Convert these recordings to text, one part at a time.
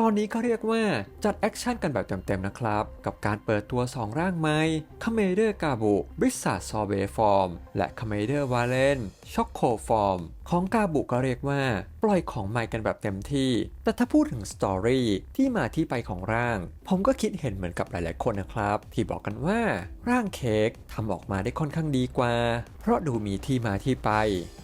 ตอนนี้ก็เรียกว่าจัดแอคชั่นกันแบบเต็มๆนะครับ กับการเปิดตัว 2 ร่างใหม่คาเมเดอร์กาบุบริษัทซอเบฟอร์ม และคาเมเดอร์วาเลนช็อกโคฟอร์มของกาบุก็เรียกว่า ปล่อยของใหม่กันแบบเต็มที่ แต่ถ้าพูดถึงสตอรี่ที่มาที่ไปของร่าง ผมก็คิดเห็นเหมือนกับหลาย ๆ คนนะครับ ที่บอกกันว่าร่างเค้กทำออกมาได้ค่อนข้างดีกว่า เพราะดูมีที่มาที่ไป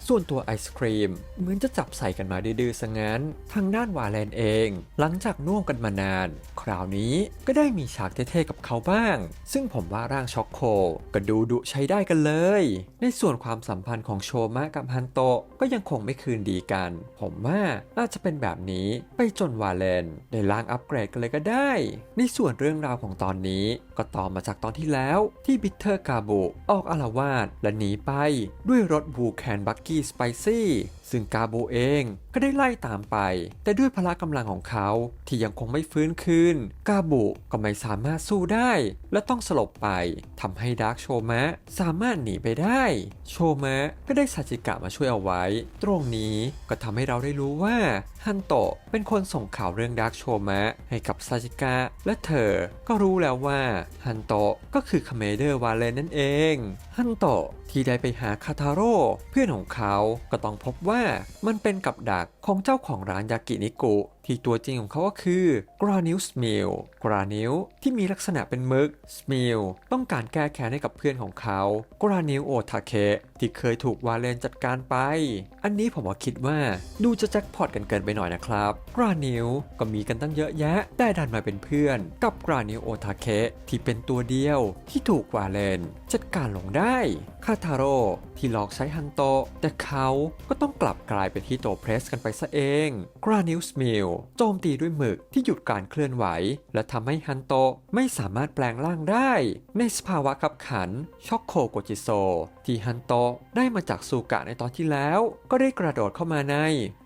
ส่วนตัวไอศครีมเหมือนจะจับใส่กันมาดื้อๆซะงั้น ทางด้านวาเลนเอง หลังจากน่วมกันมานาน คราวนี้ก็ได้มีฉากเท่ๆกับเขาบ้าง ซึ่งผมว่าร่างช็อกโคก็ดูดุใช้ได้กันเลย ในส่วนความสัมพันธ์ของโชมะกับฮันโตก็ยังคงไม่คืนดีกัน ผมว่าน่าจะเป็นแบบนี้ไปจนวาเลนได้ล้างอัปเกรดกันเลยก็ได้ ในส่วนเรื่องราวของตอนนี้ ก็ต่อมาจากตอนที่แล้วที่บิทเทอร์กาบุออกอารวาสและหนีไปด้วยรถบูแคนบักกี้สไปซี่ซึ่งกาโบเองก็ได้ไล่ตามไป แต่ด้วยพละกำลังของเขาที่ยังคงไม่ฟื้นคืนกาโบก็ไม่สามารถสู้ได้ และต้องสลบไปทำให้ดาร์กโชมะสามารถหนีไปได้ โชมะก็ได้ซาจิกะมาช่วยเอาไว้ ตรงนี้ก็ทำให้เราได้รู้ว่าฮันโตะเป็นคนส่งข่าวเรื่องดาร์กโชมะให้กับซาจิกะและเธอก็รู้แล้วว่าฮันโตะก็คือคาเมเดอร์วาเลนนั่นเองฮันโตะ ที่ได้ไปหาคาทาโร่เพื่อนของเขาก็ต้องพบว่ามันเป็นกับดักของเจ้าของร้านยากินิกุที่ตัวจริงของเขาก็คือกรานิวสมิลกรานิวที่มีลักษณะเป็นมึกสมิลต้องการแก้แค้นให้กับเพื่อนของเขากรานิวโอทาเคที่เคยถูกวาเลนจัดการไป อันนี้ผมว่าคิดว่าดูจะแจ็คพอตกันเกินไปหน่อยนะครับกรานิวก็มีกันตั้งเยอะแยะ ได้ดันมาเป็นเพื่อน กับกรานิวโอทาเคที่เป็นตัวเดียวที่ถูกวาเลน จัดการลงได้คาทาโร่ที่หลอกใช้ฮันโต แต่เขาก็ต้องกลับกลายเป็นที่โตเพรสกันไปซะเองกรานิวสมิลโจมตีด้วยหมึกที่หยุดการเคลื่อนไหว และทำให้ฮันโตไม่สามารถแปลงร่างได้ ในสภาวะขับขันช็อกโคโกจิโซ ที่ฮันโตได้มาจากซูกะในตอนที่แล้ว ก็ได้กระโดดเข้ามาใน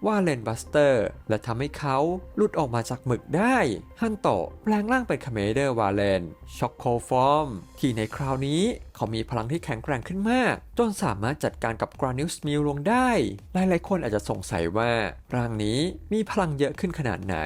วาเลนบัสเตอร์ และทำให้เขาหลุดออกมาจากหมึกได้ฮันโตแปลงร่างเป็นคาเมเดอร์วาเลนช็อกโคฟอร์มที่ในคราวนี้ เขามีพลังที่แข็งแกร่งขึ้นมาก จนสามารถจัดการกับกรานิวส์มิลลงได้ หลายๆคนอาจจะสงสัยว่าร่างนี้มีพลังเยอะขึ้นขนาดไหน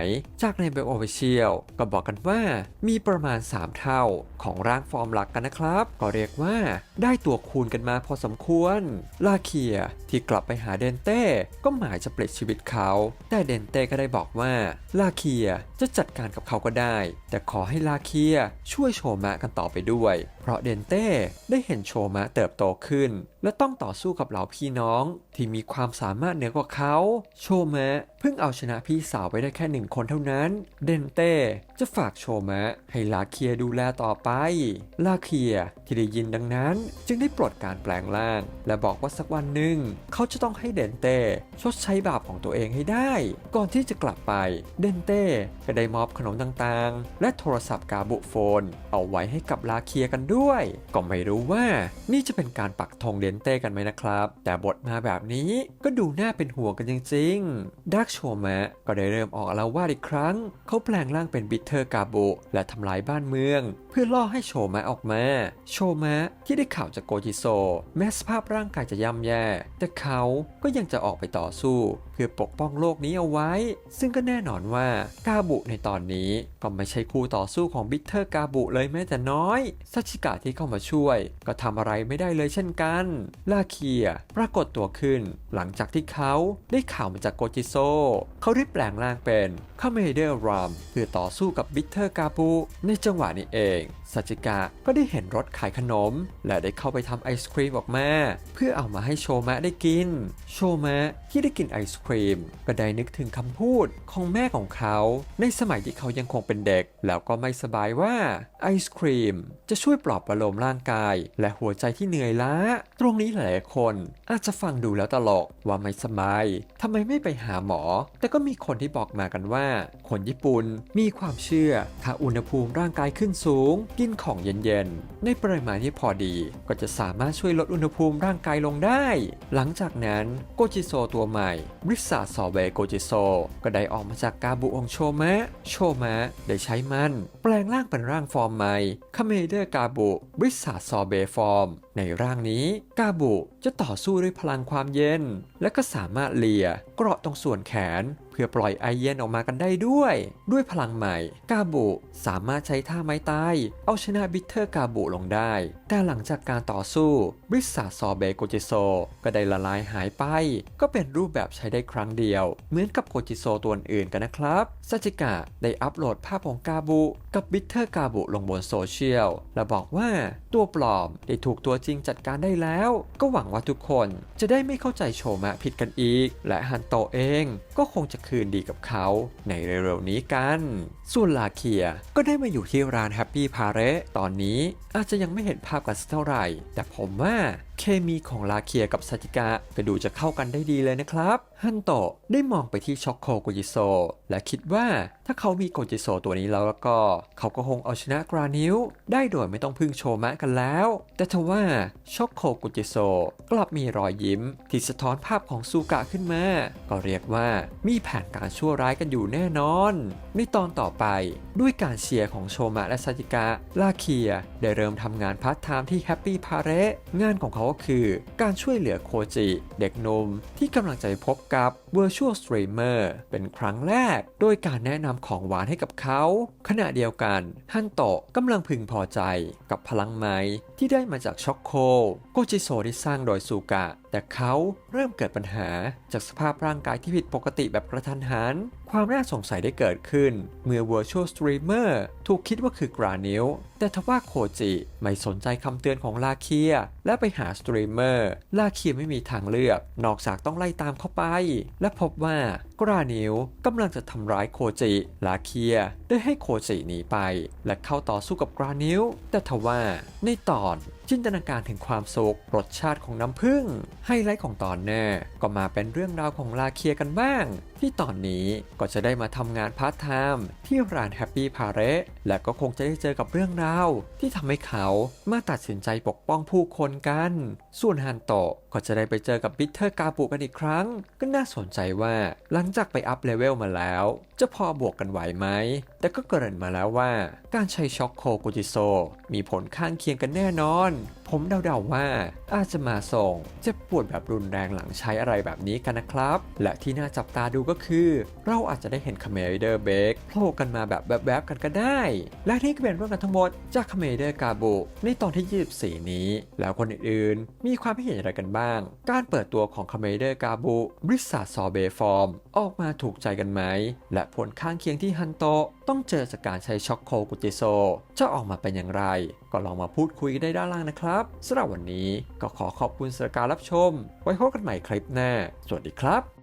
จากในเบลโอเวเชียลก็บอกกันว่ามีประมาณ 3 เท่าของร่างฟอร์มหลักกันนะครับ ก็เรียกว่าได้ตัวคูณกันมาพอสมควร ลาเคียที่กลับไปหาเดนเต้ก็หมายจะเปลิดชีวิตเขา แต่เดนเต้ก็ได้บอกว่าลาเคียจะจัดการกับเขาก็ได้ แต่ขอให้ลาเคียช่วยโชมะกันต่อไปด้วย เพราะเดนเต้ ได้เห็นโชมะเติบโตขึ้น และต้องต่อสู้กับเหล่าพี่น้องที่มีความสามารถเหนือกว่าเขา โชมะเพิ่งเอาชนะพี่สาวไปได้แค่หนึ่งคนเท่านั้น เดนเต้จะฝากโชมะให้ลาเคียดูแลต่อไป ลาเคียที่ได้ยินดังนั้น จึงได้ปลดการแปลงร่าง และบอกว่าสักวันหนึ่ง เขาจะต้องให้เดนเต้ชดใช้บาปของตัวเองให้ได้ ก่อนที่จะกลับไป เดนเต้ก็ได้มอบขนมต่างๆ และโทรศัพท์กาบุโฟน เอาไว้ให้กับลาเคียกันด้วย ก็ไม่รู้ว่านี่จะเป็นการปักธงเดนเต้กันไหมนะครับ แต่บทมาแบบนี้ก็ดูน่าเป็นห่วงกันจริงๆดักโชมะก็ได้เริ่มออกอาละวาดอีกครั้ง เขาแปลงร่างเป็นบิทเทอร์กาโบและทำลายบ้านเมือง เพื่อล่อให้โชมะออกมา โชมะที่ได้ข่าวจากโกจิโซ แม้สภาพร่างกายจะย่ำแย่ แต่เขาก็ยังจะออกไปต่อสู้ พื่อปกป้องโลกนี้เอาไว้ ซึ่งก็แน่นอนว่ากาบุในตอนนี้ก็ไม่ใช่คู่ต่อสู้ของบิทเทอร์กาบุเลยแม้แต่น้อยซัชิกะที่เข้ามาช่วย ก็ทำอะไรไม่ได้เลยเช่นกันลาเคียปรากฏตัวขึ้น หลังจากที่เขาได้ข่าวมาจากโกจิโซเขาได้แปลงร่างเป็นคาเมเดอร์รัมเพื่อต่อสู้กับบิทเทอร์กาบุในจังหวะนี้เองซัจิกะก็ได้เห็นรถขายขนม และได้เข้าไปทำไอศครีมออกมา เพื่อเอามาให้โชมะได้กิน โชมะที่ได้กินไอศครีม ก็ได้นึกถึงคำพูดของแม่ของเขา ในสมัยที่เขายังคงเป็นเด็ก แล้วก็ไม่สบายว่าไอศครีม จะช่วยปลอบประโลมร่างกาย และหัวใจที่เหนื่อยล้า ตรงนี้หลายคนอาจจะฟังดูแล้วตลกว่าไม่สบายทำไมไม่ไปหาหมอ แต่ก็มีคนที่บอกมากันว่า คนญี่ปุ่นมีความเชื่อถ้าอุณหภูมิร่างกายขึ้นสูง กินของเย็นๆ ในปริมาณที่พอดี ก็จะสามารถช่วยลดอุณหภูมิร่างกายลงได้ หลังจากนั้นโกจิโซตัวใหม่บริษัทซอเวโกจิโซ ก็ได้ออกมาจากกาบุองโชมะ โชมะ ได้ใช้มัน แปลงร่างเป็นร่างฟอร์มใหม่คาเมเดอร์กาบุบริษัทซอเบฟอร์ม ในร่างนี้ กาบุจะต่อสู้ด้วยพลังความเย็น และก็สามารถเลียเกราะตรงส่วนแขน พื่พื่อปล่อยไอเย็นออกมากันได้ด้วย ด้วยพลังใหม่ กาบุสามารถใช้ท่าไม้ตาย เอาชนะบิทเทอร์กาบุลงได้ แต่หลังจากการต่อสู้บริษัทซอเบโกจิโซ ก็ได้ละลายหายไป ก็เป็นรูปแบบใช้ได้ครั้งเดียว เหมือนกับโกจิโซตัวอื่นกันนะครับซาจิกะได้อัปโหลดภาพของกาบุกับบิทเทอร์กาบุลงบนโซเชียล และบอกว่าตัวปลอมได้ถูกตัวจริงจัดการได้แล้ว ก็หวังว่าทุกคนจะได้ไม่เข้าใจโชมะผิดกันอีก และฮันโตเองก็คงจะคืนดีกับเขาในเร็วๆนี้กัน ส่วนลาเคียก็ได้มาอยู่ที่ร้านแฮปปี้พาเรตอนนี้อาจจะยังไม่เห็นภาพกันสักเท่าไหร่ แต่ผมว่า เคมีของลาเคียกับซาจิกะก็ดูจะเข้ากันได้ดีเลยนะครับ ฮันโตะได้มองไปที่ช็อกโคโกจิโซและคิดว่าถ้าเขามีโกจิโซตัวนี้แล้วแล้วก็ เขาก็คงเอาชนะกรานิวได้โดยไม่ต้องพึ่งโชมะกันแล้ว แต่ทว่าช็อกโคโกจิโซกลับมีรอยยิ้ม ที่สะท้อนภาพของซูกะขึ้นมา ก็เรียกว่ามีแผนการชั่วร้ายกันอยู่แน่นอน ในตอนต่อไปด้วยการเชียร์ของโชมะและซาจิกะลาเคียได้เริ่มทำงานพาร์ทไทม์ที่แฮปปี้พาเรงานของเขาคือการช่วยเหลือโคจิเด็กนมที่กำลังจะพบกับ Virtual Streamer เป็นครั้งแรก โดยการแนะนำของหวานให้กับเขา ขณะเดียวกันฮันโตะกำลังพึงพอใจกับพลังไม้ ที่ได้มาจากช็อกโคโกจิโซที่สร้างโดยซูกะ แต่เขาเริ่มเกิดปัญหาจากสภาพร่างกายที่ผิดปกติแบบกระทันหัน ความน่าสงสัยได้เกิดขึ้น เมื่อ Virtual Streamer ถูกคิดว่าคือกรานิวแต่ทว่าโคจิไม่สนใจคำเตือนของลาเคีย และไปหาสตรีมเมอร์ลาเคียไม่มีทางเลือก นอกจากต้องไล่ตามเข้าไป และพบว่า กรานิวกำลังจะทำร้ายโคจิลาเคียได้ให้โคจิหนีไป และเข้าต่อสู้กับกรานิวแต่ทว่าในตอนจินตนาการถึงความสุขรสชาติของน้ำผึ้งไฮไลท์ของตอนแน่ก็มาเป็นเรื่องราวของลาเคียกันบ้าง ที่ตอนนี้ก็จะได้มาทำงานพาร์ทไทม์ที่ร้านแฮปปี้พาเรและก็คงจะได้เจอกับเรื่องราว ที่ทำให้เขามาตัดสินใจปกป้องผู้คนกัน ส่วนฮันโตก็จะได้ไปเจอกับบิทเทอร์กาบุกันอีกครั้ง ก็น่าสนใจว่าหลังจากไปอัพเลเวลมาแล้ว จะพอบวกกันไหวไหม แต่ก็เกริ่นมาแล้วว่า การใช้ช็อกโคกูจิโซมีผลข้างเคียงกันแน่นอน ผมเดาๆว่าอาจจะมาส่งเจ็บปวดแบบรุนแรงหลังใช้อะไรแบบนี้กันนะครับ และที่น่าจับตาดูก็คือ เราอาจจะได้เห็นคาเมเดอร์เบกโผล่กันมาแบบแวบๆกันก็ได้ และนี่ก็เป็นเรื่องราวทั้งหมดจากคาเมเดอร์กาบุในตอนที่ 24 นี้ แล้วคนอื่นๆ มีความเห็นอะไรกันบ้าง การเปิดตัวของคาเมเดอร์กาบุบริษัทซอเบฟอร์ม ออกมาถูกใจกันไหม และผลข้างเคียงที่ฮันโตต้องเจอจากการใช้ช็อกโคกุจิโซ จะออกมาเป็นอย่างไร ก็ลองมาพูดคุยกันได้ด้านล่างนะครับครับสำหรับวันนี้ก็ขอขอบคุณสำหรับการรับชม ไว้พบกันใหม่คลิปหน้า สวัสดีครับ